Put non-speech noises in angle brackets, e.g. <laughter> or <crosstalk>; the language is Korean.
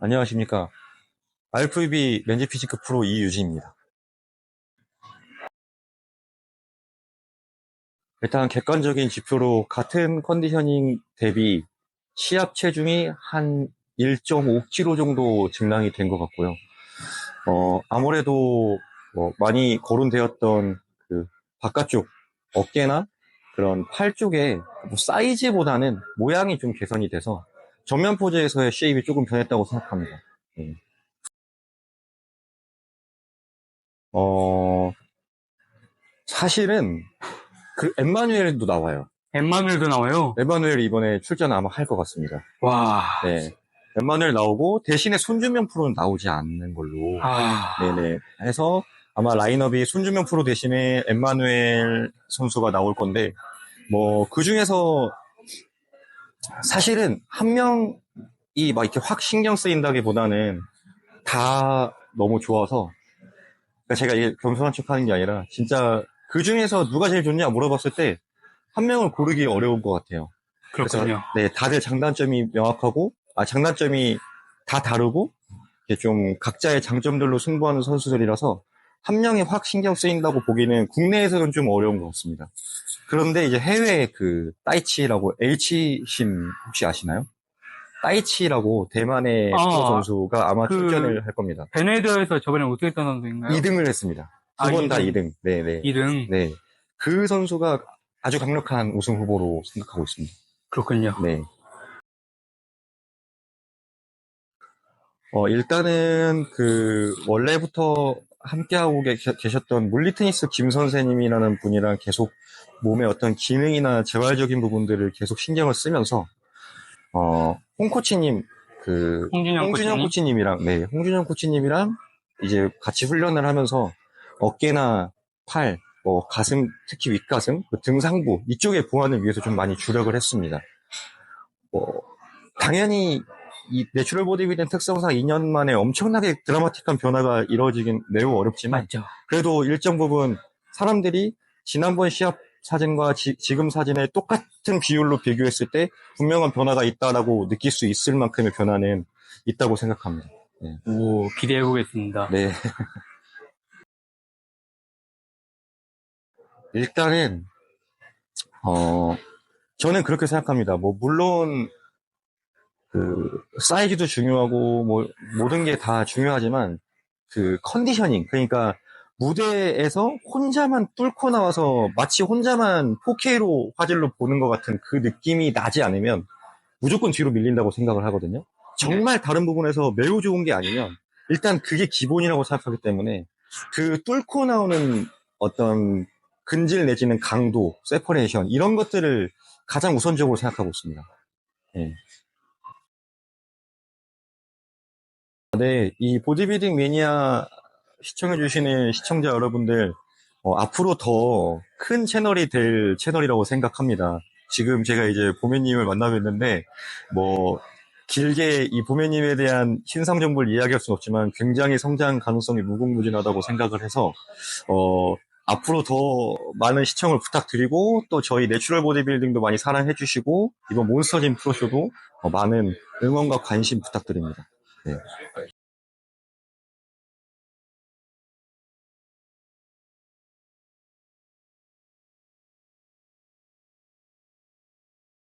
안녕하십니까. RFB 렌즈 피지크 프로 이유진입니다. 일단 객관적인 지표로 같은 컨디셔닝 대비 시합 체중이 한 1.5kg 정도 증량이 된 것 같고요. 어, 아무래도 뭐 많이 거론되었던 그 바깥쪽 어깨나 그런 팔 쪽에 뭐 사이즈보다는 모양이 좀 개선이 돼서 정면 포즈에서의 쉐입이 조금 변했다고 생각합니다. 예. 어, 사실은 그 엠마누엘도 나와요. 엠마누엘도 나와요. 엠마누엘 이번에 출전 아마 할 것 같습니다. 와. 네. 엠마누엘 나오고 대신에 손준명 프로는 나오지 않는 걸로. 아. 네네. 해서 아마 라인업이 손준명 프로 대신에 엠마누엘 선수가 나올 건데, 뭐, 그 중에서 사실은 한 명이 막 이렇게 확 신경 쓰인다기보다는 다 너무 좋아서, 그러니까 제가 이게 겸손한 척 하는 게 아니라, 진짜 그 중에서 누가 제일 좋냐 물어봤을 때, 한 명을 고르기 어려운 것 같아요. 그렇군요. 네, 다들 장단점이 명확하고, 아, 장단점이 다 다르고, 이게 좀 각자의 장점들로 승부하는 선수들이라서, 한 명이 확 신경 쓰인다고 보기는 국내에서는 좀 어려운 것 같습니다. 그런데 이제 해외 그, 따이치라고, H심 혹시 아시나요? 따이치라고 대만의 아, 프로 선수가 아마 그- 출전을 할 겁니다. 베네드에서 저번에 우승했던 선수인가요? 2등을 했습니다. 아, 두번다 이등. 2등. 네 네. 2등. 네. 그 선수가 아주 강력한 우승 후보로 생각하고 있습니다. 그렇군요. 네. 어, 일단은 그 원래부터 함께하고 계, 계셨던 물리테니스 김 선생님이라는 분이랑 계속 몸의 어떤 기능이나 재활적인 부분들을 계속 신경을 쓰면서 어, 홍 코치님 그 홍준영 홍준영 코치님. 코치님이랑 네, 홍준영 코치님이랑 이제 같이 훈련을 하면서 어깨나 팔, 뭐 가슴, 특히 윗가슴, 그 등상부 이쪽의 보완을 위해서 좀 많이 주력을 했습니다. 뭐 당연히 이 내추럴 보디빌딩 특성상 2년 만에 엄청나게 드라마틱한 변화가 이루어지긴 매우 어렵지만 맞죠. 그래도 일정 부분 사람들이 지난번 시합 사진과 지, 금 사진의 똑같은 비율로 비교했을 때 분명한 변화가 있다라고 느낄 수 있을 만큼의 변화는 있다고 생각합니다. 오, 기대해 보겠습니다. 네. <laughs> 일단은 어 저는 그렇게 생각합니다. 뭐 물론 그 사이즈도 중요하고 뭐 모든 게 다 중요하지만 그 컨디셔닝 그러니까 무대에서 혼자만 뚫고 나와서 마치 혼자만 4K로 화질로 보는 것 같은 그 느낌이 나지 않으면 무조건 뒤로 밀린다고 생각을 하거든요. 정말 다른 부분에서 매우 좋은 게 아니면 일단 그게 기본이라고 생각하기 때문에 그 뚫고 나오는 어떤 근질 내지는 강도, 세퍼레이션 이런 것들을 가장 우선적으로 생각하고 있습니다. 예. 네, 이 보디빌딩 매니아 시청해주시는 시청자 여러분들, 어, 앞으로 더 큰 채널이 될 채널이라고 생각합니다. 지금 제가 이제 보메님을 만나고 있는데, 뭐, 길게 이 보메님에 대한 신상 정보를 이야기할 수는 없지만 굉장히 성장 가능성이 무궁무진하다고 생각을 해서, 어, 앞으로 더 많은 시청을 부탁드리고, 또 저희 내추럴 보디빌딩도 많이 사랑해주시고, 이번 몬스터진 프로쇼도 어, 많은 응원과 관심 부탁드립니다. 네.